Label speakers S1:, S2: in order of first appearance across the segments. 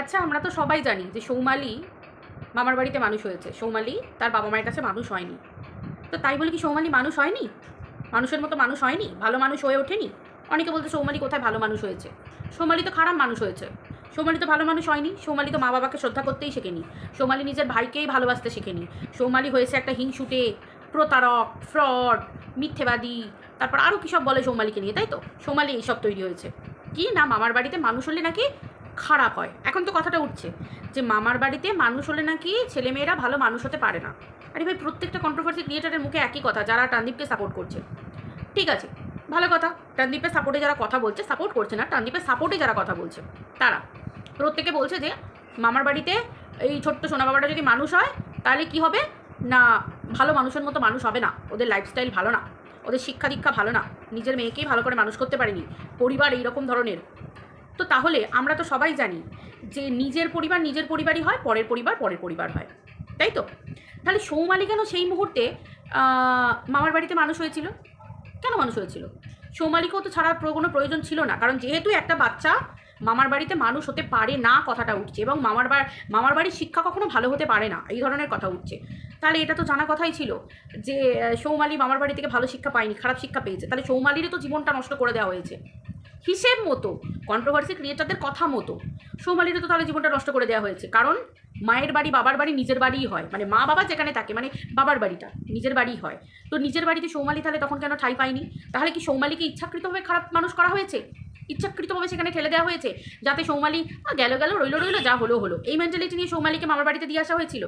S1: আচ্ছা আমরা তো সবাই জানি যে সৌমালি মামার বাড়িতে মানুষ হয়েছে। সৌমালি তার বাবা মায়ের কাছে মানুষ হয়নি। তো তাই বলে কি সৌমালি মানুষ হয়নি? মানুষের মতো মানুষ হয়নি? ভালো মানুষ হয়ে ওঠেনি? অনেকে বলতে সৌমালি কোথায় ভালো মানুষ হয়েছে? সৌমালি তো খারাপ মানুষ হয়েছে। সৌমালি তো ভালো মানুষ হয়নি? সৌমালি তো মা বাবাকে শ্রদ্ধা করতেই শেখেনি। সৌমালি নিজের ভাইকেই ভালোবাসতে শেখেনি। সৌমালি হয়েছে একটা হিংসুটে, প্রতারক, ফ্রড, মিথ্যেবাদী, তারপর আরও কী সব বলে সৌমালিকে নিয়ে, তাই তো? সৌমালি এইসব তৈরি হয়েছে। কি, না, মামার বাড়িতে মানুষ হলে নাকি খারাপ হয়। এখন তো কথাটা উঠছে যে মামার বাড়িতে মানুষ হলে নাকি ছেলেমেয়েরা ভালো মানুষ হতে পারে না। আরে ভাই, প্রত্যেকটা কন্ট্রোভার্সি ক্রিয়েটারের মুখে একই কথা, যারা টানদীপকে সাপোর্ট করছে। ঠিক আছে, ভালো কথা। টানদীপের সাপোর্টে যারা কথা বলছে সাপোর্ট করছে না। টানদীপের সাপোর্টে যারা কথা বলছে, তারা। প্রত্যেকে বলছে যে মামার বাড়িতে এই ছোট্ট সোনা বাবাটা যদি মানুষ হয়, তাহলে কি হবে? না, ভালো মানুষের মতো মানুষ হবে না। ওদের লাইফস্টাইল ভালো না। ওদের শিক্ষা দীক্ষা ভালো না। নিজের মেয়েকেই ভালো করে মানুষ করতে পারেনি। পরিবার এইরকম ধরনের। তো তাহলে আমরা তো সবাই জানি যে নিজের পরিবার নিজের পরিবারই হয়, পরের পরিবার পরের পরিবার হয়। তাই তো? তাহলে সৌমালি কেন সেই মুহূর্তে মামার বাড়িতে মানুষ হয়েছিল? কেন মানুষ হয়েছিল? সৌমালিকেও তো ছাড়ার কোনো প্রয়োজন ছিল না, কারণ যেহেতু একটা বাচ্চা, মামার বাড়িতে মানুষ হতে পারে না কথাটা উঠছে এবং মামার বাড়ি মামার বাড়ির শিক্ষা কখনো ভালো হতে পারে না, এই ধরনের কথা উঠছে। তাহলে এটা তো জানা কথাই ছিল যে সৌমালি মামার বাড়ি থেকে ভালো শিক্ষা পায়নি, খারাপ শিক্ষা পেয়েছে। তাহলে সৌমালিরই তো জীবনটা নষ্ট করে দেওয়া হয়েছে। হিসেব মতো কন্ট্রোভার্সি ক্রিয়েটারদের কথা মতো সৌমালিরও তো তাহলে জীবনটা নষ্ট করে দেওয়া হয়েছে। কারণ মায়ের বাড়ি বাবার বাড়ি নিজের বাড়িই হয়। মানে মা বাবা যেখানে থাকে মানে বাবার বাড়িটা, নিজের বাড়িই হয়। তো নিজের বাড়িতে সৌমালি তাহলে তখন কেন ঠাই পায়নি? তাহলে কি সৌমালিকে ইচ্ছাকৃতভাবে খারাপ মানুষ করা হয়েছে? ইচ্ছাকৃতভাবে সেখানে ঠেলে দেওয়া হয়েছে? যাতে সৌমালি গেল গেল, রইল রইল, যা হলো হলো। এই মেন্টালিটি নিয়ে সৌমালিকে মামার বাড়িতে দিয়ে আসা হয়েছিল।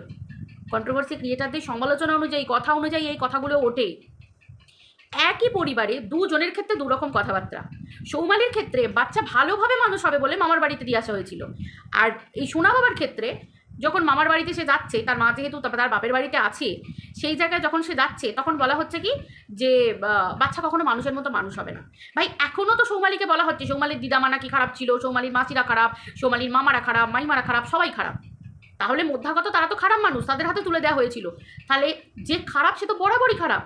S1: কন্ট্রোভার্সি ক্রিয়েটারদের সমালোচনা অনুযায়ী, কথা অনুযায়ী এই কথাগুলো ওঠে। একই পরিবারে দুজনের ক্ষেত্রে দুরকম কথাবার্তা। সৌমালির ক্ষেত্রে বাচ্চা ভালোভাবে মানুষ হবে বলে মামার বাড়িতে দিয়ে আসা হয়েছিল। আর এই সোনা বাবার ক্ষেত্রে যখন মামার বাড়িতে সে যাচ্ছে, তার মা যেহেতু তার বাপের বাড়িতে আছে, সেই জায়গায় যখন সে যাচ্ছে, তখন বলা হচ্ছে কি যে বাচ্চা কখনো মানুষের মতো মানুষ হবে না। ভাই এখনও তো সৌমালিকে বলা হচ্ছে, সৌমালির দিদামা নাকি খারাপ ছিল, সৌমালির মাসিরা খারাপ, সৌমালির মামারা খারাপ, মাইমারা খারাপ, সবাই খারাপ। তাহলে মধ্যাগত তারা তো খারাপ মানুষ, তাদের হাতে তুলে দেওয়া হয়েছিল। তাহলে যে খারাপ, সে তো বরাবরই খারাপ।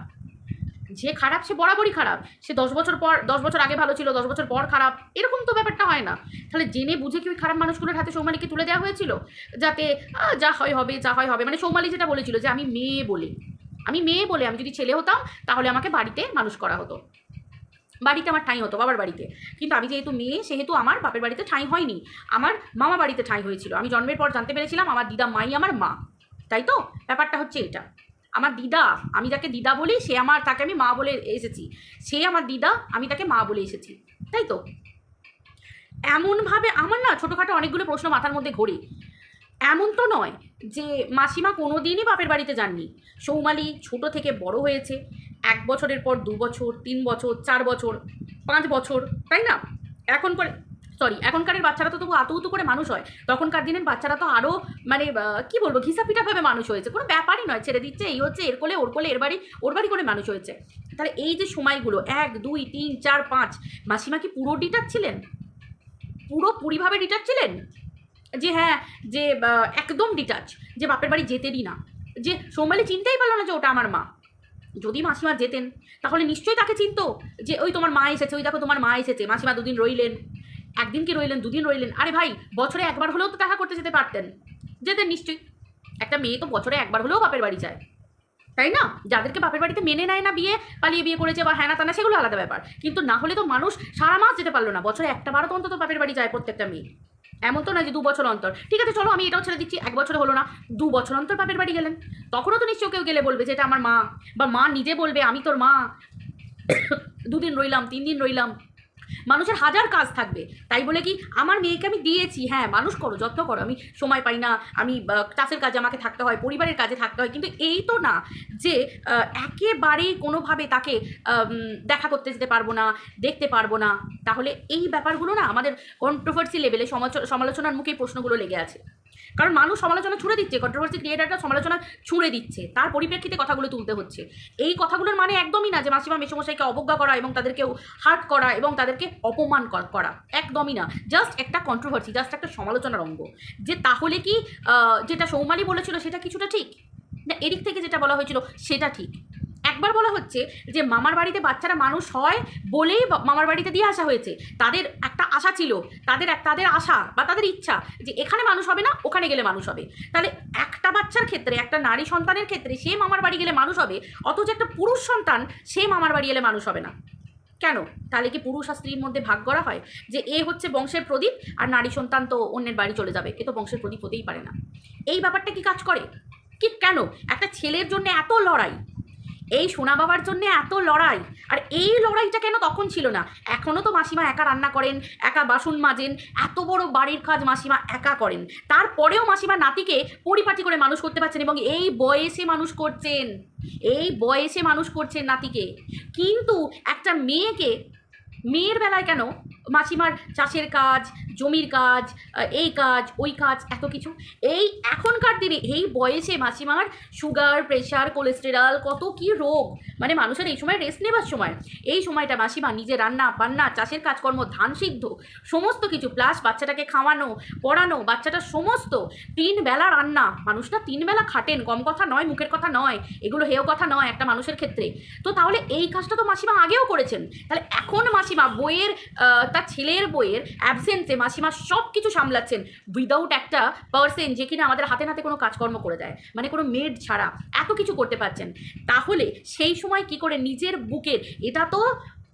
S1: যে খারাপ, সে বরাবরই খারাপ। সে দশ বছর পর, দশ বছর আগে ভালো ছিল, দশ বছর পর খারাপ, এরকম তো ব্যাপারটা হয় না। তাহলে জেনে বুঝে কি ওই খারাপ মানুষগুলোর হাতে সৌমালিকে তুলে দেওয়া হয়েছিল? যাতে যা হয় হবে, যা হয় হবে। মানে সৌমালি যেটা বলেছিল যে, আমি মেয়ে বলে, আমি মেয়ে বলে আমি যদি ছেলে হতাম, তাহলে আমাকে বাড়িতে মানুষ করা হতো। বাড়িতে আমার ঠাঁই হতো, বাবার বাড়িতে। কিন্তু আমি যেহেতু মেয়ে, সেহেতু আমার বাপের বাড়িতে ঠাঁই হয়নি। আমার মামা বাড়িতে ঠাঁই হয়েছিল। আমি জন্মের পর জানতে পেরেছিলাম, আমার দিদা মাই আমার মা। তাই তো? ব্যাপারটা হচ্ছে এটা। আমার দিদা, আমি তাকে দিদা বলি সে আমার, তাকে আমি মা বলে এসেছি। সে আমার দিদা, আমি তাকে মা বলে এসেছি। তাই তো? এমনভাবে আমার না ছোটোখাটো অনেকগুলো প্রশ্ন মাথার মধ্যে ঘোরে। এমন তো নয় যে মাসিমা কোনো দিনই বাপের বাড়িতে যাননি। সৌমালি ছোট থেকে বড় হয়েছে। এক বছরের পর দু বছর, তিন বছর, চার বছর, পাঁচ বছর, তাই না? এখন করে সরি এখনকারের বাচ্চারা তো তবু আতৌতু করে মানুষ হয়। তখনকার দিনের বাচ্চারা তো আরও মানে কি বলব ঘিসাপিটাভাবে মানুষ হয়েছে। কোনো ব্যাপারই নয়, ছেড়ে দিচ্ছে, এই হচ্ছে, এর কোলে, ওর কোলে, এর বাড়ি, ওর বাড়ি করে মানুষ হয়েছে। তাহলে এই যে সময়গুলো, এক, দুই, তিন, চার, পাঁচ, মাসিমা কি পুরো ডিটার ছিলেন? পুরো পুরোপুরিভাবে ডিটাচ ছিলেন? যে হ্যাঁ যে একদম ডিটাচ যে বাপের বাড়ি যেতেনই না। যে সৌমালি চিনতেই পারল না যে ওটা আমার মা। যদি মাসিমা যেতেন, তাহলে নিশ্চয়ই তাকে চিনতো যে, ওই তোমার মা এসেছে, ওই দেখো তোমার মা এসেছে, মাসিমা দুদিন রইলেন। একদিন কি রইলেন, দুদিন রইলেন? আরে ভাই, বছরে একবার হলেও তো দেখা করতে যেতে পারতেন। যেতেন নিশ্চয়ই। একটা মেয়ে তো বছরে একবার হলেও বাপের বাড়ি যায়। তাই না? যাদেরকে বাপের বাড়িতে মেনে নেয় না বিয়ে, পালিয়ে বিয়ে করেছে বা হ্যানা তানা সেগুলো আলাদা ব্যাপার। কিন্তু না হলে তো মানুষ সারা মাস যেতে পারল না। বছরে একটা বারো তো অন্তত বাপের বাড়ি যায় প্রত্যেকটা মেয়ে। এমন তো না যে দু বছর অন্তর। ঠিক আছে, চলো, আমি এটাও ছেড়ে দিচ্ছি। এক বছর হলো না, দু বছর অন্তর বাপের বাড়ি গেলেন। তখনও তো নিশ্চয় কেউ গেলে বলবে যে এটা আমার মা, বা মা নিজে বলবে, আমি তোর মা। দুদিন রইলাম তিন দিন রইলাম। মানুষের হাজার কাজ থাকবে। তাই বলে কি, আমার মেয়েকে আমি দিয়েছি হ্যাঁ মানুষ করো, যত্ন করো, আমি সময় পাই না, আমি চাষের কাজে আমাকে থাকতে হয়, পরিবারের কাজে থাকতে হয়, কিন্তু এই তো না যে একেবারেই কোনোভাবে তাকে দেখা করতে যেতে পারব না, দেখতে পারব না, তাহলে এই ব্যাপারগুলো না আমাদের কন্ট্রোভার্সি লেভেলে সমালোচনার মুখে প্রশ্নগুলো লেগে আছে। কারণ মানুষ সমালোচনা ছুড়ে দিচ্ছে কন্ট্রোভার্সি ক্রিয়েটাররা সমালোচনা ছুঁড়ে দিচ্ছে, তার পরিপ্রেক্ষিতে কথাগুলো তুলতে হচ্ছে। এই কথাগুলোর মানে একদমই না যে মাসিমা, মেসমশাইকে অবজ্ঞা করা এবং তাদেরকে হার্ট করা এবং তাদেরকে অপমান করা। একদমই না। জাস্ট একটা কন্ট্রোভার্সি জাস্ট একটা সমালোচনার অঙ্গ। যে তাহলে কি যেটা সৌমালি বলেছিল সেটা কিছুটা ঠিক? না, এদিক থেকে যেটা বলা হয়েছিল সেটা ঠিক। একবার বলা হচ্ছে যে মামার বাড়িতে বাচ্চারা মানুষ হয় বলেই মামার বাড়িতে দিয়ে আসা হয়েছে। তাদের একটা আশা ছিল, তাদের এক, তাদের আশা বা তাদের ইচ্ছা যে এখানে মানুষ হবে না, ওখানে গেলে মানুষ হবে। তাহলে একটা বাচ্চার ক্ষেত্রে, একটা নারী সন্তানের ক্ষেত্রে সে মামার বাড়ি গেলে মানুষ হবে, অথচ একটা পুরুষ সন্তান সে মামার বাড়ি এলে মানুষ হবে না। কেন? তাহলে কি পুরুষ আর স্ত্রীর মধ্যে ভাগ করা হয়? যে এ হচ্ছে বংশের প্রদীপ আর নারী সন্তান তো অন্যের বাড়ি চলে যাবে। এ তো বংশের প্রদীপ হতেই পারে না। এই ব্যাপারটা কি কাজ করে? কি কেন? একটা ছেলের জন্য এত লড়াই। এই সোনা বাবার জন্য এত লড়াই। আর এই লড়াইটা কেন তখন ছিল না? এখনও তো মাসিমা একা রান্না করেন, একা বাসন মাজেন, এত বড় বাড়ির কাজ মাসিমা একা করেন। তারপরেও মাসিমা নাতিকে পরিপাটি করে মানুষ করতে পারছেন এবং এই বয়সে মানুষ করছেন। এই বয়সে মানুষ করছেন নাতিকে। কিন্তু একটা মেয়েকে, মেয়ের বেলায় কেন মাসিমার চাষের কাজ, জমির কাজ এই কাজ, ওই কাজ, এত কিছু। এই এখনকার দিনে, এই বয়সে মাসিমার সুগার প্রেশার কোলেস্টেরল কত কি রোগ। মানে মানুষের এই সময় রেস্ট নেবার সময়। এই সময়টা মাসিমা নিজে রান্না, বান্না, চাষের কাজকর্ম, ধান সিদ্ধ, সমস্ত কিছু প্লাস বাচ্চাটাকে খাওয়ানো, পড়ানো, বাচ্চাটা সমস্ত তিন বেলা রান্না। মানুষ না তিন বেলা খাটেন, কম কথা নয়, মুখের কথা নয়, এগুলো হেয় কথা নয় একটা মানুষের ক্ষেত্রে। তো তাহলে এই কাজটা তো মাসিমা আগেও করেছেন। তাহলে এখন মাসিমা বইয়ের তার ছেলের বইয়ের অ্যাবসেন্সে মাসিমা সব কিছু সামলাচ্ছেন উইদাউট একটা পার্সেন যে কিনা আমাদের হাতে নাতে কোনো কাজকর্ম করে দেয় মানে কোনো মেড ছাড়া, এত কিছু করতে পারছেন। তাহলে সেই সময় কি করে নিজের বুকের, এটা তো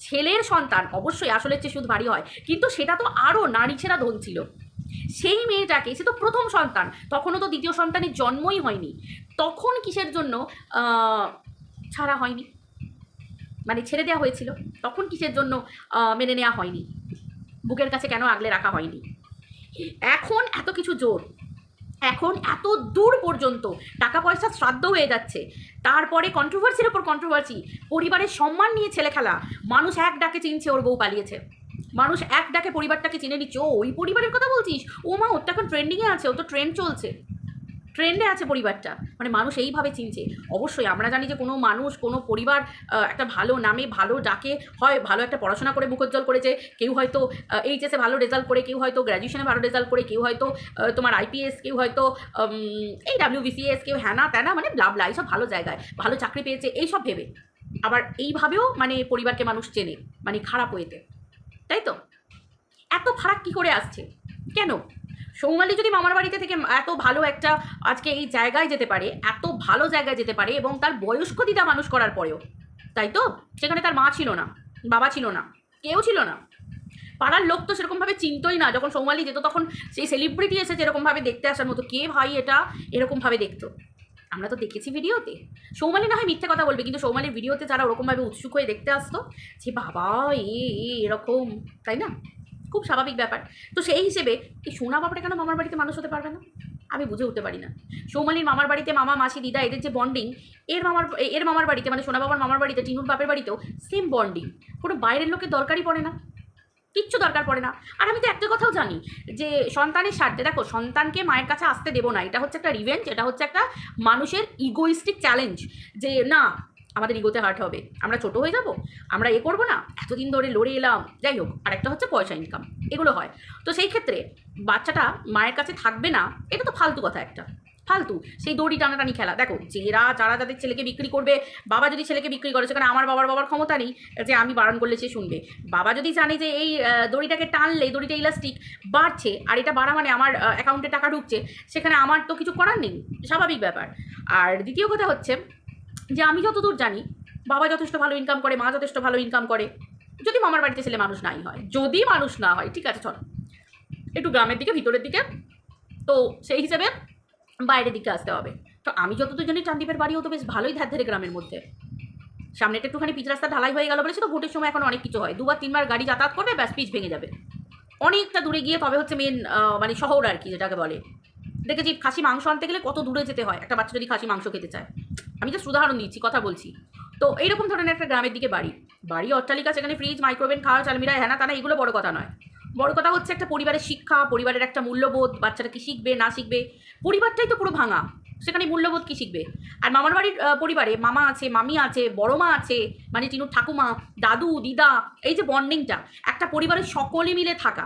S1: ছেলের সন্তান, অবশ্যই আসলে চেয়ে সুদ ভারী হয়, কিন্তু সেটা তো আরও নারী ছেঁড়া ধন ছিল। সেই মেয়েটাকে, সে তো প্রথম সন্তান, তখনও তো দ্বিতীয় সন্তানের জন্মই হয়নি। তখন কিসের জন্য ছাড়া হয়নি? মানে ছেড়ে দেওয়া হয়েছিল। তখন কিসের জন্য মেনে নেওয়া হয়নি? বুকের কাছে কেন আগলে রাখা হয়নি? এখন এত কিছু জোর, এখন এত দূর পর্যন্ত টাকা পয়সা শ্রাদ্ধ হয়ে যাচ্ছে, তারপরে কন্ট্রোভার্সির ওপর কন্ট্রোভার্সি পরিবারের সম্মান নিয়ে ছেলে খেলা, মানুষ এক ডাকে চিনছে ওর বউ পালিয়েছে, মানুষ এক ডাকে পরিবারটাকে চিনে নিচ্ছে, ও, ওই পরিবারের কথা বলছিস? ও মা, ওর তো এখন ট্রেন্ডিংয়ে আছে ও তো ট্রেন্ড চলছে। ট্রেন্ডে আছে পরিবারটা। মানে মানুষ এইভাবে চিনছে। অবশ্যই আমরা জানি যে কোনো মানুষ, কোনো পরিবার একটা ভালো নামে ভালো ডাকে, হয় ভালো একটা পড়াশোনা করে মুখোজ্জ্বল করেছে, কেউ হয়তো এইচএসে ভালো রেজাল্ট করে, কেউ হয়তো গ্র্যাজুয়েশনে ভালো রেজাল্ট করে, কেউ হয়তো তোমার আইপিএস কেউ হয়তো এই ডাব্লিউবিসিএস কেউ হ্যানা ত্যানা মানে ব্লাবলা এইসব ভালো জায়গায়, ভালো চাকরি পেয়েছে, এইসব ভেবে। আবার এইভাবেও মানে পরিবারকে মানুষ চেনে মানে খারাপ ওয়েতে। তাই তো? এত ফারাক কী করে আসছে? কেন? সৌমালি যদি মামার বাড়িতে থেকে এত ভালো একটা আজকে এই জায়গায় যেতে পারে, এত ভালো জায়গায় যেতে পারে এবং তার বয়স্ক দিদা মানুষ করার পরেও, তাই তো? সেখানে তার মা ছিল না, বাবা ছিল না, কেউ ছিল না। পাড়ার লোক তো সেরকমভাবে চিনতই না, যখন সৌমালি যেত তখন সেই সেলিব্রিটি এসে যেরকমভাবে দেখতে আসার মতো, কে ভাই এটা এরকমভাবে দেখতো। আমরা তো দেখেছি ভিডিওতে। সৌমালি না হয় মিথ্যে কথা বলবে, কিন্তু সৌমালির ভিডিওতে যারা ওরকমভাবে উৎসুক হয়ে দেখতে আসতো, যে বাবা এ, এরকম, তাই না? খুব স্বাভাবিক ব্যাপার। তো সেই হিসেবে এই সোনা বাবাটা কেন মামার বাড়িতে মানুষ হতে পারবে না? আমি বুঝে উঠতে পারি না। সৌমালির মামার বাড়িতে মামা, মাসি, দিদা এদের যে বন্ডিং এর মামার এর মামার বাড়িতে মানে সোনা বাবার মামার বাড়িতে, টিনুর বাপের বাড়িতেও সেম বন্ডিং কোনো বাইরের লোকের দরকারই পড়ে না। কিচ্ছু দরকার পড়ে না। আর আমি তো একটা কথাও জানি যে সন্তানের স্বার্থে, দেখো, সন্তানকে মায়ের কাছে আসতে দেবো না। এটা হচ্ছে একটা রিভেঞ্জ এটা হচ্ছে একটা মানুষের ইগোইস্টিক চ্যালেঞ্জ যে না আমাদের ইগোতে হার্ট হবে। আমরা ছোট হয়ে যাব? আমরা এ করব না? এতদিন ধরে লড়ে এলাম। যাই হোক আর একটা হচ্ছে পয়সা ইনকাম এগুলো হয়। তো সেই ক্ষেত্রে বাচ্চাটা মায়ের কাছে থাকবে না, এটা তো ফালতু কথা একটা। ফালতু। সেই দড়ি টানাটানি খেলা। দেখো যেরা যারা যাদের ছেলেকে বিক্রি করবে, বাবা যদি ছেলেকে বিক্রি করে, সেখানে আমার বাবার বাবার ক্ষমতা নেই, যে আমি বারণ করলে সে শুনবে। বাবা যদি জানে যে এই দড়িটাকে টানলে, দড়িটা ইলাস্টিক বাড়ছে, আর এটা বাড়া মানে আমার অ্যাকাউন্টে টাকা ঢুকছে, সেখানে আমার তো কিছু করার নেই। স্বাভাবিক ব্যাপার। আর দ্বিতীয় কথা হচ্ছে যে আমি যতদূর জানি, বাবা যথেষ্ট ভালো ইনকাম করে, মা যথেষ্ট ভালো ইনকাম করে। যদি মামার বাড়িতে ছেলে মানুষ নাই হয়, যদি মানুষ না হয়, ঠিক আছে, চলো। একটু গ্রামের দিকে, ভিতরের দিকে। তো সেই হিসেবে বাইরের দিকে আসতে হবে। তো আমি যতদূর জানি, চান্দিপের বাড়িও তো বেশ ভালোই ধার ধারে গ্রামের মধ্যে। সামনেটা একটুখানি পিচ রাস্তা ঢালাই হয়ে গেল বলেছে তো ভোটের সময় এখন অনেক কিছু হয়। দুবার, তিনবার গাড়ি যাতায়াত করবে, ব্যাস, পিচ ভেঙে যাবে। অনেকটা দূরে গিয়ে তবে হচ্ছে মেন মানে শহর আর কি, যেটাকে বলে। দেখেছি, খাসি মাংস আনতে গেলে কত দূরে যেতে হয়। একটা বাচ্চা যদি খাসি মাংস খেতে চায়। আমি জাস্ট উদাহরণ দিচ্ছি, কথা বলছি। তো এইরকম ধরনের একটা গ্রামের দিকে বাড়ি। বাড়ি অট্টালিকা, সেখানে ফ্রিজ মাইক্রোওভেন খাওয়া চালমিরা হ্যানা তানা, এগুলো বড় কথা নয়। বড় কথা হচ্ছে একটা পরিবারের শিক্ষা, পরিবারের একটা মূল্যবোধ, বাচ্চারা কি শিখবে, না শিখবে? পরিবারটাই তো পুরো ভাঙা। সেখানে মূল্যবোধ কি শিখবে? আর মামার বাড়ির পরিবারে মামা আছে, মামি আছে, বড় মা আছে মানে টিনুর ঠাকুমা, দাদু, দিদা, এই যে বন্ডিংটা একটা পরিবারের সকলে মিলে থাকা,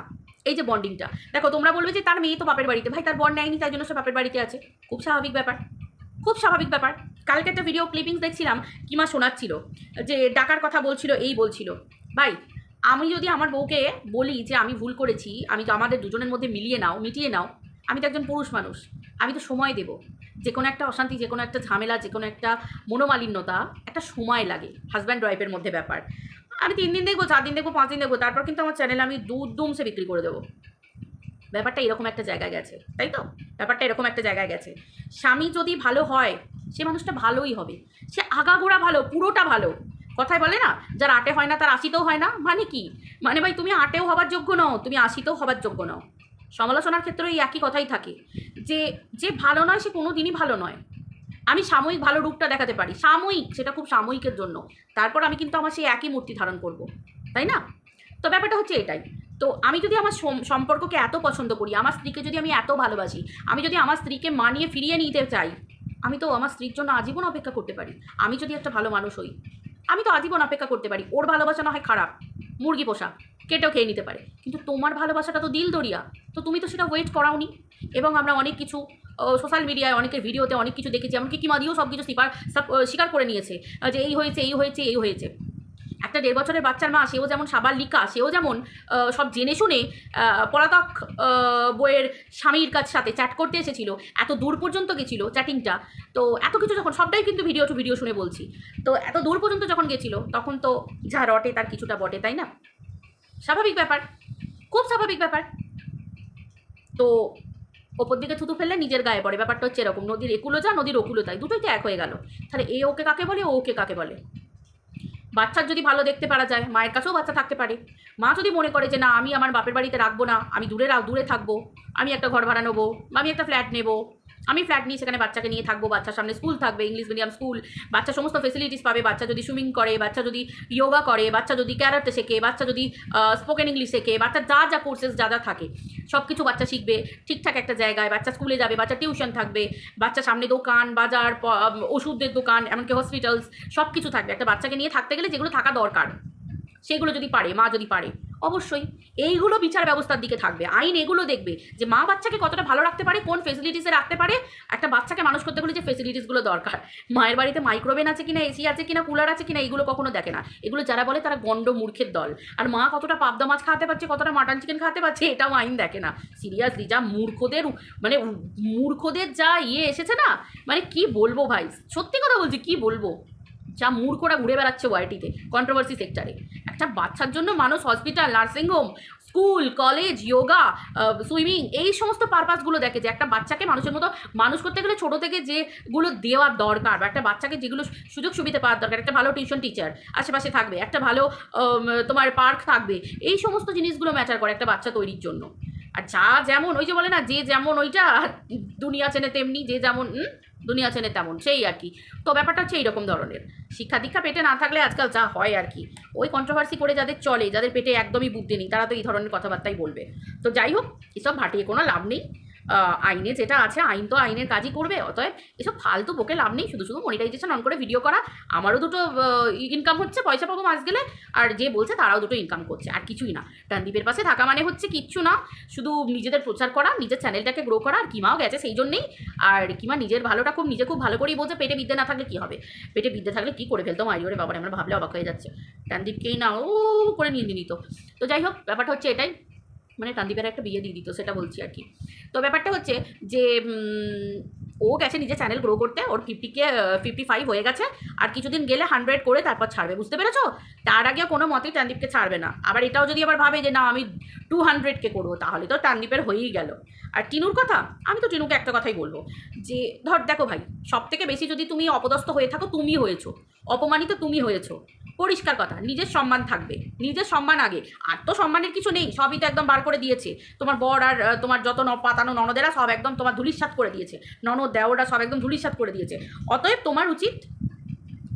S1: এই যে বন্ডিংটা দেখো, তোমরা বলবে যে তার মেয়ে তো বাপের বাড়িতে, ভাই তার বন্ড নেয়নি, তাই জন্য সে বাপের বাড়িতে আছে। খুব স্বাভাবিক ব্যাপার। খুব স্বাভাবিক ব্যাপার। কালকে একটা ভিডিও ক্লিপিংস দেখছিলাম, কিমা শোনাচ্ছিল, যে ডাকার কথা বলছিল, এই বলছিল, ভাই, আমি যদি আমার বউকে বলি যে আমি ভুল করেছি, আমি তো আমাদের দুজনের মধ্যে মিলিয়ে নাও, মিটিয়ে নাও, আমি তো একজন পুরুষ মানুষ, আমি তো সময় দেব। যে কোনো একটা অশান্তি, যে কোনো একটা ঝামেলা, যে কোনো একটা মনোমালিন্যতা, একটা সময় লাগে হাজব্যান্ড ওয়াইফের মধ্যে ব্যাপার। আমি তিন দিন দেখব, চার দিন দেখব, পাঁচ দিন দেখব, তারপর কিন্তু আমার চ্যানেলে আমি দুধ দুমসে বিক্রি করে দেবো। ব্যাপারটা এরকম একটা জায়গায় গেছে, তাই তো? ব্যাপারটা এরকম একটা জায়গায় গেছে। স্বামী যদি ভালো হয়, সে মানুষটা ভালোই হবে। সে আগাগোড়া ভালো, পুরোটা ভালো। কথায় বলে না, যার আটে হয় না, তার আশিতেও হয় না মানে কি? মানে ভাই, তুমি আটেও হবার যোগ্য নও, তুমি আশিতেও হবার যোগ্য নও। সমালোচনার ক্ষেত্রে এই একই কথাই থাকে। যে যে ভালো নয়, সে কোনো দিনই ভালো নয়। আমি সাময়িক ভালো রূপটা দেখাতে পারি। সাময়িক, সেটা খুব সাময়িকের জন্য। তারপর আমি কিন্তু আমার সেই একই মূর্তি ধারণ করব। তাই না? তো ব্যাপারটা হচ্ছে এটাই। তো আমি যদি আমার সম্পর্ককে এত পছন্দ করি আমার স্ত্রীকে যদি আমি এত ভালোবাসি আমি যদি আমার স্ত্রীকে মানিয়ে ফিরিয়ে নিতে চাই আমি তো আমার স্ত্রীর জন্য আজীবন অপেক্ষা করতে পারি। আমি যদি একটা ভালো মানুষ হই আমি তো আজীবন অপেক্ষা করতে পারি। ওর ভালোবাসা না হয় খারাপ মুরগি পোষা কেটেও খেয়ে নিতে পারে। কিন্তু তোমার ভালোবাসাটা তো দিল দরিয়া তো তুমি তো সেটা ওয়েট করাওনি। এবং আমরা অনেক কিছু সোশ্যাল মিডিয়ায় অনেকের ভিডিওতে অনেক কিছু দেখেছি এমনকি কিমা দিয়েও সব কিছু স্বীকার সব, স্বীকার করে নিয়েছে যে এই হয়েছে এই হয়েছে এই হয়েছে। একটা দেড় বছরের বাচ্চার মা, সেও যেমন সাবার লিকা সেও যেমন সব জেনে শুনে পলাতক বইয়ের স্বামীর কাছ সাথে চ্যাট করতে এসেছিল, এত দূর পর্যন্ত গেছিল চ্যাটিংটা। তো এত কিছু যখন, সবটাই কিন্তু ভিডিও টু ভিডিও শুনে বলছি। তো এত দূর পর্যন্ত যখন গেছিল, তখন তো যা রটে তার কিছুটা বটে, তাই না? স্বাভাবিক ব্যাপার, খুব স্বাভাবিক ব্যাপার। তো ওপর দিকে থুতু ফেললে নিজের গায়ে পড়ে, ব্যাপারটা হচ্ছে এরকম, নদীর একুলো যা, নদীর ওকুলো তাই, দুটোই তো এক হয়ে গেল। তাহলে এ ওকে কাকে বলে, ও ওকে কাকে বলে? বাচ্চার যদি ভালো দেখতে পারা যায়, মায়ের কাছেও বাচ্চা থাকতে পারে। মা যদি মনে করে যে, না, আমি আমার বাপের বাড়িতে রাখব না, আমি দূরে দূরে থাকব, আমি একটা ঘর ভাড়া নেব, বা আমি একটা ফ্ল্যাট নেব আমি ফ্ল্যাট নিয়ে সেখানে বাচ্চাকে নিয়ে থাকব, বাচ্চার সামনে স্কুল থাকবে ইংলিশ মিডিয়াম স্কুল বাচ্চা সমস্ত ফেসিলিটিস পাবে, বাচ্চা যদি সুইমিং করে, বাচ্চা যদি যোগা করে, বাচ্চা যদি ক্যারাটে শেখে, বাচ্চা যদি স্পোকেন ইংলিশ শেখে, বাচ্চা যা যা কোর্সেস যা যা থাকে সব কিছু বাচ্চা শিখবে, ঠিকঠাক একটা জায়গায়, বাচ্চা স্কুলে যাবে, বাচ্চা টিউশন থাকবে, বাচ্চা সামনে দোকান, বাজার ওষুধের দোকান, এমনকি হসপিটালস সব কিছু থাকবে। একটা বাচ্চাকে নিয়ে থাকতে গেলে যেগুলো থাকা দরকার, সেগুলো যদি পারে, মা যদি পারে অবশ্যই এইগুলো বিচার ব্যবস্থার দিকে থাকবে। আইন এগুলো দেখবে যে মা বাচ্চাকে কতটা ভালো রাখতে পারে, কোন ফেসিলিটিসে রাখতে পারে। একটা বাচ্চাকে মানুষ করতে গেলে যে ফেসিলিটিসগুলো দরকার। মায়ের বাড়িতে মাইক্রোওভেন আছে কিনা এসি আছে কিনা কুলার আছে কিনা এগুলো কখনো দেখে না। এগুলো যারা বলে তারা গন্ড মূর্খের দল। আর মা কতটা পাবদা মাছ খাওয়াতে পারছে, কতটা মাটন চিকেন খাওয়াতে পারছে, এটাও আইন দেখে না। সিরিয়াসলি যা মূর্খদের মানে মূর্খদের যা ইয়ে এসেছে না মানে কি বলব ভাই? সত্যি কথা বলছি, কি বলব? যা মূর্খরা ঘুরে বেড়াচ্ছে ওয়াইটিতে কন্ট্রোভার্সি সেক্টরে একটা বাচ্চার জন্য মানুষ hospital nursing home school college yoga swimming এই সমস্ত পারপাসগুলো দেখে যে একটা বাচ্চাকে মানুষের মতো, মানুষ করতে গেলে ছোটো থেকে যেগুলো দেওয়ার দরকার বা একটা বাচ্চাকে যেগুলো সুযোগ সুবিধা পাওয়ার দরকার, একটা ভালো টিউশন টিচার আশেপাশে থাকবে, একটা ভালো তোমার পার্ক থাকবে, এই সমস্ত জিনিসগুলো ম্যাটার করে একটা বাচ্চা তৈরির জন্য। আর যা যেমন, ওই যে বলে না, যে যেমন ওইটা দুনিয়া চেনে তেমনি, যে যেমন দুনিয়া চেনে তেমন, সেই আর কি। তো ব্যাপারটা হচ্ছে এইরকম ধরনের। শিক্ষা দীক্ষা পেটে না থাকলে আজকাল যা হয় আর কি। ওই কন্ট্রোভার্সি করে যাদের চলে, যাদের পেটে একদমই বুদ্ধি নেই, তারা তো এই ধরনের কথাবার্তাই বলবে। তো যাই হোক, এসব ভাটিয়ে কোনো লাভ নেই। আইনে যেটা আছে, আইন তো আইনের কাজই করবে, অতএব এসব ফালতু বকে লাভ নেই, শুধু শুধু মনিটাইজেশন অন করে ভিডিও করা, আমারও দুটো ইনকাম হচ্ছে, পয়সা পাবো মাস গেলে, আর যে বলছে তারাও দুটো ইনকাম করছে, আর কিছুই না। টানদীপের পাশে থাকা মানে হচ্ছে কিচ্ছু না, শুধু নিজেদের প্রচার করা, নিজের চ্যানেলটাকে গ্রো করা, আর কিমাও গেছে সেই জন্যেই, আর কিমা নিজের ভালোটা খুব, নিজে খুব ভালো করেই বলছে পেটে বিদ্যে না থাকলে কী হবে? পেটে বিদ্যে থাকলে কী করে ফেলতো মারি ওরে বাবার, আমরা ভাবলে অবাক হয়ে যাচ্ছে। টানদীপকেই না, ও করে নিয়ে নিত। তো যাই হোক, ব্যাপারটা হচ্ছে এটাই। মানে টানদীপের একটা বিয়ে দিয়ে দিত, সেটা বলছি আর কি। তো ব্যাপারটা হচ্ছে যে ও গেছে নিজের চ্যানেল গ্রো করতে, ওর ফিফটিকে ফিফটি ফাইভ হয়ে গেছে, আর কিছুদিন গেলে হান্ড্রেড করে তারপর ছাড়বে, বুঝতে পেরেছ? তার আগে কোনো মতেই টানদীপকে ছাড়বে না। আবার এটাও যদি আবার ভাবে যে, না, আমি টু হান্ড্রেডকে করব তাহলে তো টানদীপের হয়েই গেল। আর টিনুর কথা, আমি তো টিনুকে একটা কথাই বলব যে, ধর, দেখো ভাই সব থেকে বেশি যদি তুমি অপদস্থ হয়ে থাকো তুমি হয়েছো। অপমানিত তুমি হয়েছো। পরিষ্কার কথা, নিজের সম্মান থাকবে, নিজের সম্মান আগে, আর তো সম্মানের কিছু নেই, সবই তো একদম বার করে দিয়েছে, তোমার বর আর তোমার যত ন, পাতানো ননদেরা সব একদম তোমার ধুলিস্বাত করে দিয়েছে, ননদ দেওরা সব একদম ধুলিস্বাত করে দিয়েছে, অতএব তোমার উচিত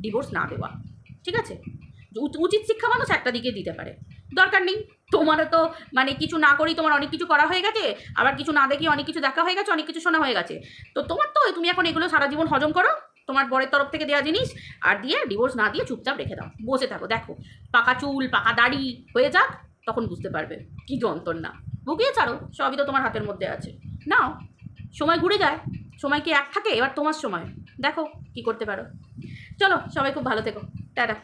S1: ডিভোর্স না দেওয়া, ঠিক আছে? উচিত শিক্ষা মানুষ একটা দিকে দিতে পারে, দরকার নেই, তোমারও তো মানে কিছু না করেই তোমার অনেক কিছু করা হয়ে গেছে, আবার কিছু না দেখি অনেক কিছু দেখা হয়ে গেছে, অনেক কিছু শোনা হয়ে গেছে, তো তোমার তো, তুমি এখন এগুলো সারা জীবন হজম করো তোমার বরের তরফ থেকে দেওয়া জিনিস, আর দিয়ে ডিভোর্স না দিয়ে চুপচাপ রেখে দাও। বসে থাকো, দেখো, পাকা চুল, পাকা দাড়ি হয়ে যাক, তখন বুঝতে পারবে কি যন্ত্রণা। ভুগিয়ে ছাড়ো, সবই তো তোমার হাতের মধ্যে আছে। নাও, সময় ঘুরে যায়, সময় কি এক থাকে? এবার তোমার সময়। দেখো কি করতে পারো। চলো, সবাই খুব ভালো থেকো। টাটা।